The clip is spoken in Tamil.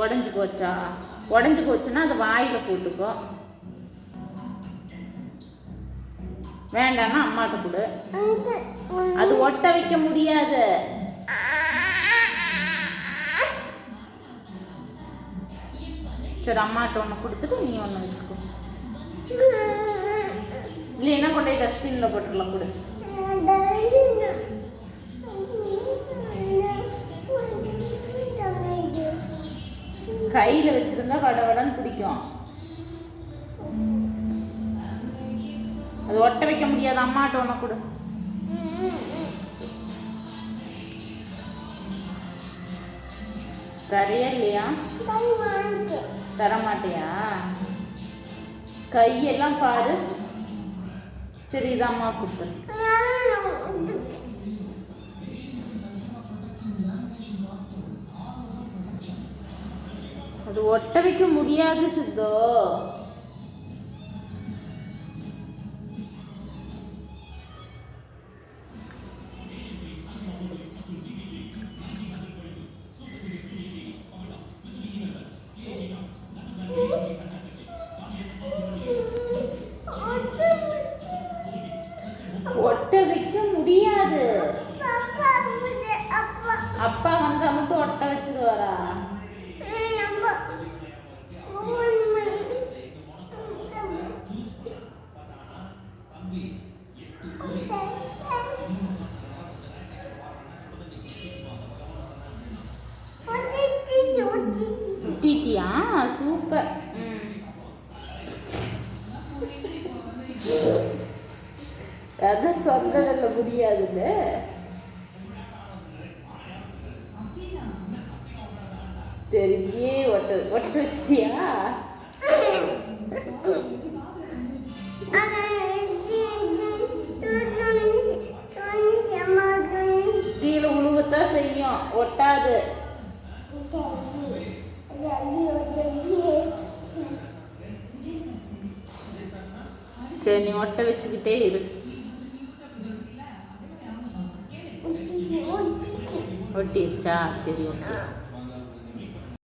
உடஞ்சி போச்சா? உடஞ்சி போச்சுன்னா அது வாயில் போட்டுக்கோ. வேண்டாம்னா அம்மாட்ட கொடு. அது ஒட்ட வைக்க முடியாது. சரி அம்மாட்ட ஒன்று கொடுத்துட்டு நீ ஒன்று வச்சுக்கோ. இல்லைன்னா கொண்டு டஸ்ட்பினில் போட்டுடலாம் கொடு. கையில் வச்சிருந்தா வடவடன்னு பிடிக்கும். அது ஒட்ட வைக்க முடியாது. அம்மாட்ட ஒன்று கொடு. தரையா இல்லையா? தர மாட்டியா கையெல்லாம் பாரு. சரி இது அம்மா கொடுத்து அது ஒட்ட வைக்க முடியாது சித்தோ. ஒட்ட வைக்க முடியாது. அப்பா சூப்பர் கதை சொல்றதில்ல முடியாதுல்ல? நீயே ஒட்ட ஒட்ட வச்சிட்டியா? கீழே உழுவத்தான் செய்யும். ஒட்டாது. சரி நீ ஒட்ட வச்சுக்கிட்டே இரு. ஒட்டிடுச்சா சரி ஓகே.